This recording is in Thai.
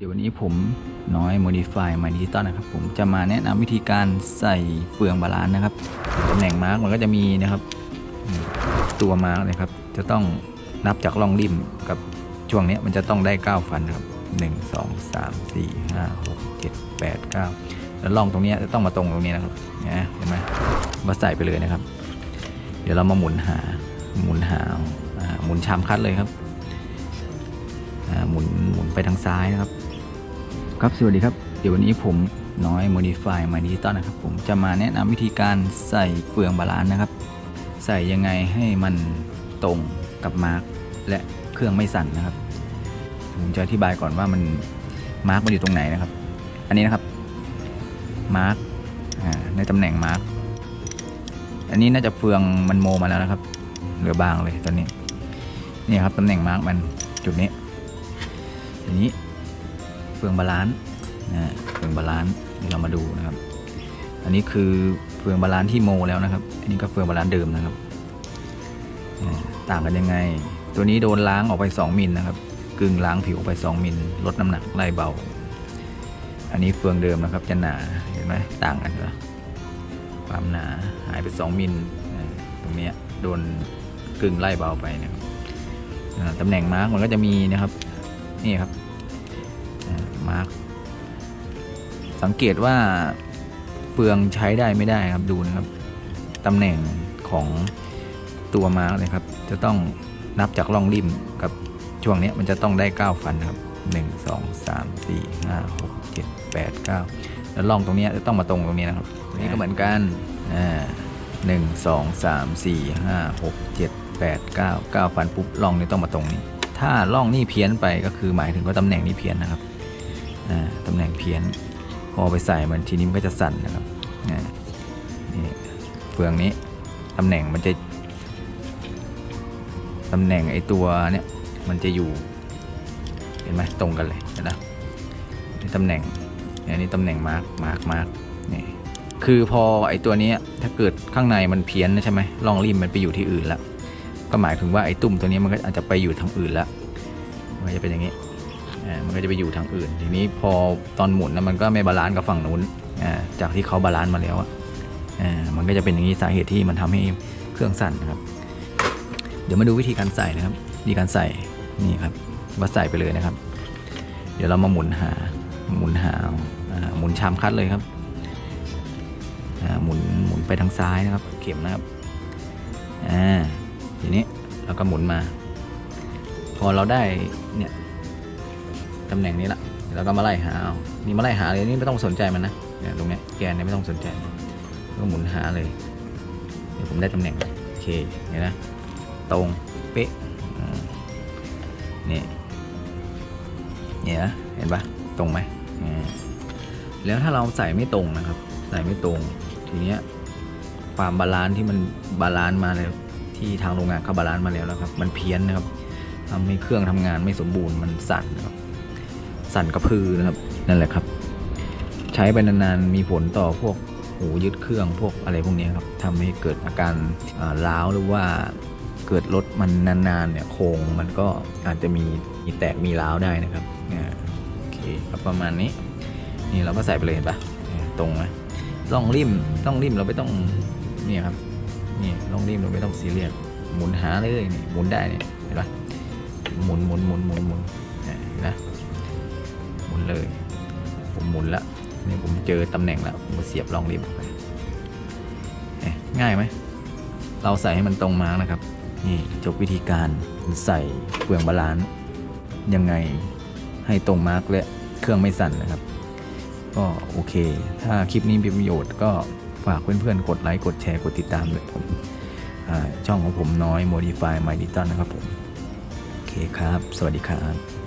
เดี๋ยววันนี้ผมน้อย Modify My Digital นะครับ ผมจะมาแนะนำวิธีการใส่เฟืองบาลานซ์นะครับตำแหน่งมาร์กมันก็จะมีนะครับตัวมาร์กนะครับ จะต้องนับจากร่องริมกับช่วงนี้มันจะต้องได้ 9 ฟันครับ 1 2 3 4 5 6 7 8 9 แล้วร่องตรงนี้จะต้องมาตรงตรงนี้นะครับนะเห็นไหมมาใส่ไปเลยนะครับ เดี๋ยวเรามาหมุนหาหมุนหาหมุนชามคัดเลยครับอ่าหมุนหมุนไปทางซ้ายนะครับ ครับสวัสดีครับ เดี๋ยววันนี้ผมน้อย Modify My Digital นะครับ ผมจะมาแนะนำวิธีการใส่เฟืองบาลานซ์นะครับ ใส่ยังไงให้มันตรงกับมาร์กและเครื่องไม่สั่นนะครับ ผมจะอธิบายก่อนว่ามันมาร์กมันอยู่ตรงไหนนะครับ อันนี้นะครับมาร์กในตำแหน่งมาร์กอันนี้น่าจะเฟืองมันโมมาแล้วนะครับ เหลือบางเลยตอนนี้นี่ครับตำแหน่งมาร์กมันจุดนี้ทีนี้ เฟืองบาลานซ์นะเฟืองบาลานซ์เรามาดูนะครับ อันนี้คือเฟืองบาลานซ์ที่โมแล้วนะครับ อันนี้ก็เฟืองบาลานซ์เดิมนะครับต่างกันยังไง ตัวนี้โดนล้างออกไป 2มิลนะครับ กึ่งล้างผิวออกไป 2มิลลดน้ำหนักไล่เบา อันนี้เฟืองเดิมนะครับจะหนาเห็นไหมต่างกันเหรอความหนาหายไป 2มิลตรงนี้โดนกึ่งไล่เบาไปนะครับตำแหน่งมาร์กมันก็จะมีนะครับนี่ครับ มาร์กสังเกตว่าเฟืองใช้ได้ไม่ได้ครับดูนะครับตำแหน่งของตัวมาร์กเลยครับ จะต้องนับจากร่องริมกับช่วงนี้มันจะต้องได้ 9 ฟันครับ 1 2 3 4 5 6 7 8 9 แล้วร่องตรงนี้จะต้องมาตรงตรงนี้นะครับนี่ก็เหมือนกันอ่าหนึ่งสองสามสี่ห้าหกเจ็ดแปดเก้าเก้าฟันปุ๊บร่องนี้ต้องมาตรงนี้ ถ้าร่องนี่เพี้ยนไปก็คือหมายถึงว่าตำแหน่งนี้เพี้ยนนะครับ ตำแหน่งเพี้ยนพอไปใส่มันทีนี้มันก็จะสั่นนะครับนี่เฟืองนี้ตำแหน่งมันจะตำแหน่งไอตัวเนี้ยมันจะอยู่เห็นไหมตรงกันเลยเห็นะนี่ตำแหน่งอันนี้ตำแหน่งมาร์กมาร์กมาร์กนี่คือพอไอตัวนี้ถ้าเกิดข้างในมันเพี้ยนนะใช่ไหมรองริมมันไปอยู่ที่อื่นแล้วก็หมายถึงว่าไอตุ่มตัวนี้มันก็อาจจะไปอยู่ทางอื่นแล้วมันจะเป็นอย่างนี้ อ่ามันก็จะไปอยู่ทางอื่น ทีนี้พอตอนหมุนนะมันก็ไม่บาลานซ์กับฝั่งนู้นอ่าจากที่เขาบาลานซ์มาแล้วอ่ามันก็จะเป็นอย่างนี้สาเหตุที่มันทำให้เครื่องสั่นนะครับ เดี๋ยวมาดูวิธีการใส่นะครับวิธีการใส่นี่ครับว่าใส่ไปเลยนะครับ เดี๋ยวเรามาหมุนหาหมุนหาหมุนชามคัดเลยครับหมุนหมุนไปทางซ้ายนะครับ เข็มนะครับอ่าทีนี้เราก็หมุนมา พอเราได้เนี่ย ตำแหน่งนี้ละแล้วก็มาไล่หาเอานี่มาไล่หาเลยนี่ไม่ต้องสนใจมันนะเนี่ยตรงเนี้ยแกนเนี่ยไม่ต้องสนใจก็หมุนหาเลยเดี๋ยวผมได้ตำแหน่งโอเคเห็นนะตรงเป๊ะนี่เนี่ยนะเห็นปะตรงไหมแล้วถ้าเราใส่ไม่ตรงนะครับ ใส่ไม่ตรงทีเนี้ยความบาลานซ์ที่มันบาลานซ์มาแล้วที่ทางโรงงานเขาบาลานซ์มาแล้วนะครับ มันเพี้ยนนะครับทำให้เครื่องทำงานไม่สมบูรณ์มันสั่นนะครับ สั่นกระพือนะครับนั่นแหละครับ ใช้ไปนานๆมีผลต่อพวกหูยึดเครื่องพวกอะไรพวกนี้ครับทำให้เกิดอาการร้าวหรือว่าเกิดรถมันนานๆเนี่ยโครงมันก็อาจจะมีมีแตกมีร้าวได้นะครับโอเคครับประมาณนี้ นี่เราก็ใส่ไปเลยเห็นปะอ่าตรงไหมล่องริมล่องริมเราไม่ต้องนี่ครับนี่ล่องริมเราไม่ต้องซีเรียสหมุนหาเลยนี่หมุนได้เนี่ยเห็นปะหมุนหมุนหมุนหมุนหมุน เจอตำแหน่งแล้วผมก็เสียบรองริมไปง่ายไหม เราใส่ให้มันตรงมาร์กนะครับ นี่จบวิธีการใส่เฟืองบาลานซ์ยังไงให้ตรงมาร์กและเครื่องไม่สั่นนะครับ ก็โอเค ถ้าคลิปนี้มีประโยชน์ก็ฝากเพื่อนๆ กดไลค์กดแชร์กดติดตามเลยผมช่องของผมน้อย Modify My Digital นะครับผม โอเคครับ สวัสดีครับ